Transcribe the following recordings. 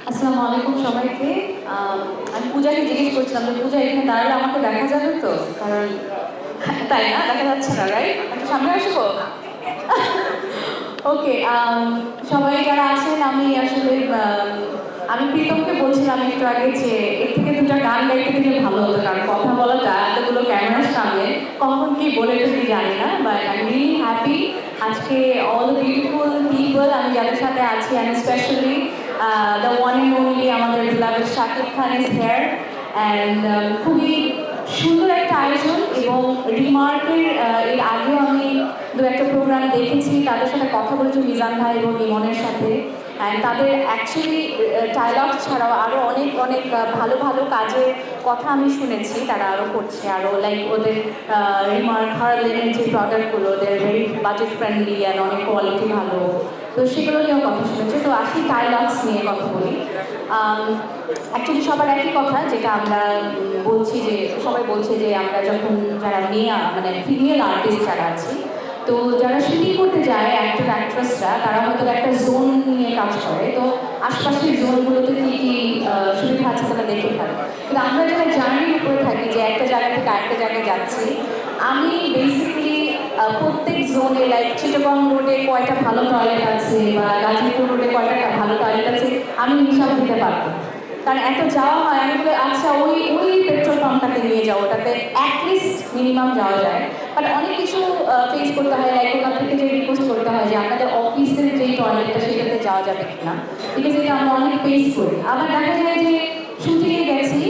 আসসালামু আলাইকুম সবাইকে আমি পূজাকে জিজ্ঞেস করছিলাম এখানে আমাকে দেখা যাবে তো? কারণ তাই না? দেখা যাচ্ছে না রাইট একটু সামনে আসব? ওকে সবাই যারা আছেন, আমি আসলে আমি প্রীতমকে বলছিলাম একটু আগে যে, এর থেকে দুটা গান গাইতে দিলে ভালো হতো, কারণ কথা বলাটা এতগুলো ক্যামেরার সামনে কখন কি বলে ফেলি জানি না বাট আই রিয়েলি হ্যাপি আজকে অল বিউটিফুল পিপল আমি যাদের সাথে আছি and specially the one and only আমাদের beloved Shakib Khan is here and খুবই সুন্দর একটা আয়োজন এবং রিমার্কের এর আগেও আমি দু একটা প্রোগ্রাম দেখেছি। তাদের সাথে কথা বলেছি মিজান ভাই এবং ইমনের সাথে। অ্যান্ড তাদের অ্যাকচুয়ালি ডায়লগ ছাড়াও আরও অনেক অনেক ভালো ভালো কাজের কথা আমি শুনেছি। তারা আরও করছে আরও লাইক ওদের রিমার্ক হারলেনের যে প্রোডাক্টগুলো ওদের ভেরি বাজেট ফ্রেন্ডলি অ্যান্ড অনেক কোয়ালিটি ভালো। তো সেগুলো নিয়েও কথা শুনেছি। তো আসি ডায়লগস নিয়ে কথা বলি। অ্যাকচুয়ালি সবার একই কথা, যেটা আমরা বলছি যে, সবাই বলছে যে আমরা যখন যারা মেয়ে মানে ফিমেল আর্টিস্ট যারা আছি, তো যারা শুটিং করতে যায় অ্যাক্টর অ্যাক্ট্রেসরা তারা হয়তো একটা জোন নিয়ে কাজ করে। তো আশপাশের জোনগুলোতে কী কী সুবিধা আছে তারা দেখে থাকে। কিন্তু আমরা যারা জার্নির উপরে থাকি, যে একটা জায়গা থেকে আরেকটা জায়গায় যাচ্ছি, আমি বেসিক্যালি প্রত্যেক জোনে লাইক চিটাগং রোডে কয়টা ভালো টয়লেট আছে বা গাজীপুর রোডে কয়টা ভালো টয়লেট আছে, আমি হিসাব দিতে পারব। কারণ এত যাওয়া হয়, আমি বলি আচ্ছা ওই ওই পেট্রোল পাম্পটাতে নিয়ে যাও, ওটাতে অ্যাটলিস্ট মিনিমাম যাওয়া যায়। বাট অনেক কিছু ফেস করতে হয় লাইক ওনার থেকে যে রিকোয়েস্ট করতে হয় যে আপনাদের অফিসের যেই টয়লেটটা সেটাতে যাওয়া যাবে কিনা। বিকজ এটা আমরা অনেক ফেস করি। আবার দেখা যায় যে শুটিংয়ে গেছি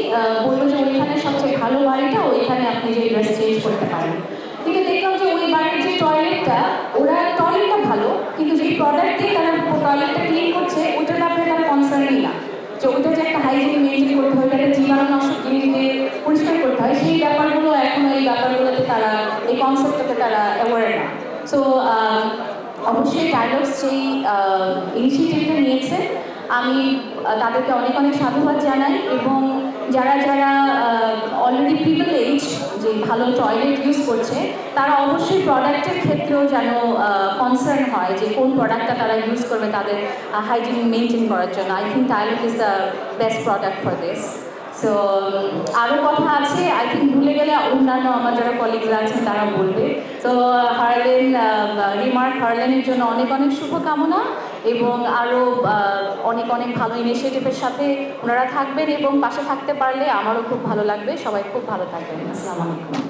বলল যে ওইখানে সবচেয়ে ভালো বাড়িটা ওইখানে আপনি যে ড্রেস চেঞ্জ করতে পারেন ঠিক আছে দেখলাম যে ওই বাড়ির যে টয়লেটটা ওরা টয়লেটটা ভালো, কিন্তু যে প্রোডাক্ট দিয়ে তারা টয়লেটটা ক্লিন করছে, ওইটার ব্যাপারে তারা কনসার্নই না। যে ওইটা যে একটা হাইজিন মেনটেন করতে হয় একটা জীবাণুনাশক জিনিস দিয়ে পরিষ্কার করতে হয়, সেই ব্যাপারগুলো এখন এই ব্যাপারগুলোতে তারা, এই কনসেপ্টটাতে তারা অ্যাওয়ার না। সো অবশ্যই ডায়লগস যেই ইনিশিয়েটিভটা নিয়েছে। আমি তাদেরকে অনেক অনেক সাধুবাদ জানাই এবং যারা যারা অলরেডি প্রিভিলেজ যে ভালো টয়লেট ইউজ করছে, তারা অবশ্যই প্রোডাক্টের ক্ষেত্রেও যেন কনসার্ন হয় যে কোন প্রোডাক্টটা তারা ইউজ করবে তাদের হাইজিন মেনটেন করার জন্য। I think toilet is the best product for this so আরও কথা আছে আই থিঙ্ক ভুলে গেলে অন্যান্য আমার যারা কলিগরা আছেন তারা বলবে। তো হারলেন রিমার্ক হারলেনের জন্য অনেক অনেক শুভকামনা। এবং আরও অনেক অনেক ভালো ইনিশিয়েটিভের সাথে ওনারা থাকবেন এবং পাশে থাকতে পারলে আমারও খুব ভালো লাগবে। সবাই খুব ভালো থাকবেন। আসসালামু আলাইকুম।